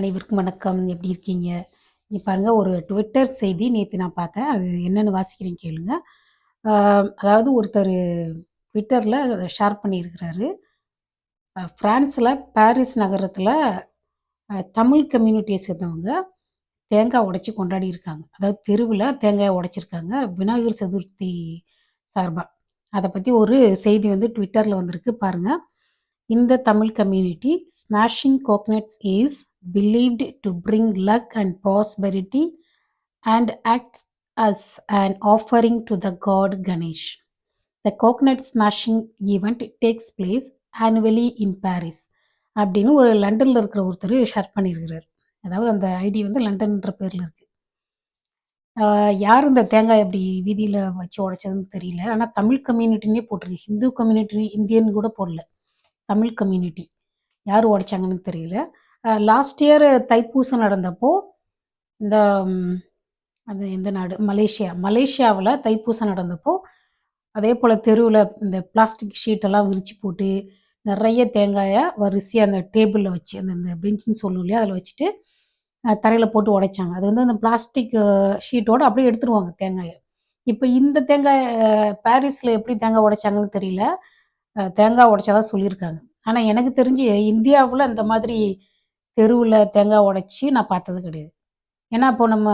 அனைவருக்கும் வணக்கம். எப்படி இருக்கீங்க? இங்கே பாருங்கள் ஒரு ட்விட்டர் செய்தி நேற்று நான் பார்த்தேன். அது என்னென்னு வாசிக்கிறேன் கேளுங்க. அதாவது ஒருத்தர் ட்விட்டரில் ஷேர் பண்ணியிருக்கிறாரு. ஃப்ரான்ஸில் பாரிஸ் நகரத்தில் தமிழ் கம்யூனிட்டியை சேர்ந்தவங்க தேங்காய் உடைச்சி கொண்டாடி இருக்காங்க. அதாவது தெருவில் தேங்காய் உடைச்சிருக்காங்க விநாயகர் சதுர்த்தி சார்பாக அதை பற்றி ஒரு செய்தி வந்து ட்விட்டரில் வந்திருக்கு பாருங்கள் இந்த Tamil community smashing coconuts is believed to bring luck and prosperity and acts as an offering to the god Ganesh. The coconut smashing event takes place annually in Paris. அப்படின்னு ஒரு லண்டனில் இருக்கிற ஒருத்தர் ஷேர் பண்ணியிருக்கிறார். அதாவது அந்த ஐடி வந்து லண்டன்ன்ற பேரில் இருக்கு. யார் இந்த தேங்காய் அப்படி வீதியில் வச்சு உடைச்சதுன்னு தெரியல. ஆனால் தமிழ் கம்யூனிட்டினே போட்டிருக்கு. ஹிந்து கம்யூனிட்டி இந்தியன் கூட போடல. தமிழ் கம்யூனிட்டி யார் உடைச்சாங்கன்னு தெரியல. லாஸ்ட் இயர் தைப்பூசம் நடந்தப்போ இந்த அது எந்த நாடு? மலேசியா. மலேசியாவில் தைப்பூசம் நடந்தப்போ அதே போல் தெருவில் இந்த பிளாஸ்டிக் ஷீட்டெல்லாம் விரித்து போட்டு நிறைய தேங்காயை வரிசையாக அந்த டேபிளில் வச்சு அந்த இந்த பெஞ்சுன்னு சொல்லணும் இல்லையா அதில் வச்சுட்டு தரையில் போட்டு உடைச்சாங்க. அது வந்து அந்த பிளாஸ்டிக் ஷீட்டோடு அப்படியே எடுத்துருவாங்க தேங்காயை. இப்போ இந்த தேங்காய் பாரிஸில் எப்படி தேங்காய் உடைச்சாங்கன்னு தெரியல. தேங்காய் உடைச்சதா சொல்லியிருக்காங்க. ஆனால் எனக்கு தெரிஞ்சு இந்தியாவில் இந்த மாதிரி தெருவில் தேங்காய் உடைச்சி நான் பார்த்தது கிடையாது. ஏன்னா இப்போ நம்ம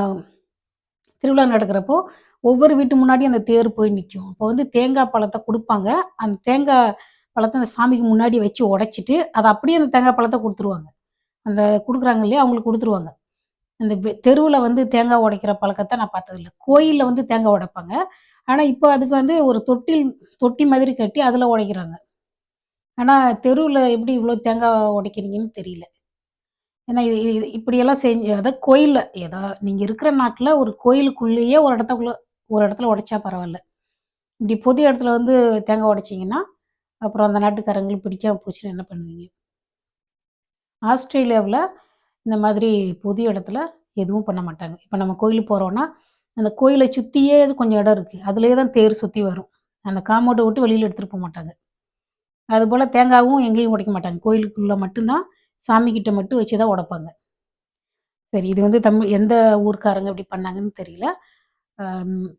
திருவிழா நடக்கிறப்போ ஒவ்வொரு வீட்டு முன்னாடி அந்த தேர் போய் நிற்கும் அப்போ வந்து தேங்காய் பழத்தை கொடுப்பாங்க. அந்த தேங்காய் பழத்தை அந்த சாமிக்கு முன்னாடி வச்சு உடைச்சிட்டு அதை அப்படியே அந்த தேங்காய் பழத்தை கொடுத்துருவாங்க. அந்த கொடுக்குறாங்க இல்லையா? அவங்களுக்கு கொடுத்துருவாங்க. அந்த தெருவில் வந்து தேங்காய் உடைக்கிற பழக்கத்தை நான் பார்த்ததில்ல கோயிலில் வந்து தேங்காய் உடைப்பாங்க. ஆனால் இப்போ அதுக்கு வந்து ஒரு தொட்டில் தொட்டி மாதிரி கட்டி அதில் உடைக்கிறாங்க. ஆனால் தெருவில் எப்படி இவ்வளோ தேங்காய் உடைக்கிறீங்கன்னு தெரியல. ஏன்னா இது இது இப்படியெல்லாம் செஞ்சு அதாவது கோயிலில் ஏதோ நீங்கள் இருக்கிற நாட்டில் ஒரு கோயிலுக்குள்ளேயே ஒரு இடத்துக்குள்ள ஒரு இடத்துல உடைச்சா பரவாயில்ல. இப்படி பொது இடத்துல வந்து தேங்காய் உடைச்சிங்கன்னா அப்புறம் அந்த நாட்டுக்காரங்களுக்கு பிடிக்காம போச்சுன்னா என்ன பண்ணுவீங்க? ஆஸ்திரேலியாவில் இந்த மாதிரி பொது இடத்துல எதுவும் பண்ண மாட்டாங்க. இப்போ நம்ம கோயிலுக்கு போகிறோன்னா அந்த கோயிலை சுற்றியே கொஞ்சம் இடம் இருக்குது அதுலேயே தான் தேர் சுற்றி வரும். அந்த காம்பவுண்டை விட்டு வெளியில் எடுத்துகிட்டு போக மாட்டாங்க. அதுபோல் தேங்காவும் எங்கேயும் உடைக்க மாட்டாங்க. கோயிலுக்குள்ளே மட்டும்தான் சாமிக்கிட்ட மட்டும் வச்சு தான் உடைப்பாங்க. சரி இது வந்து தமிழ் எந்த ஊர்க்காரங்க இப்படி பண்ணாங்கன்னு தெரியல.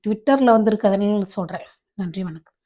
ட்விட்டரில் வந்திருக்கு சொல்கிறேன் நன்றி வணக்கம்.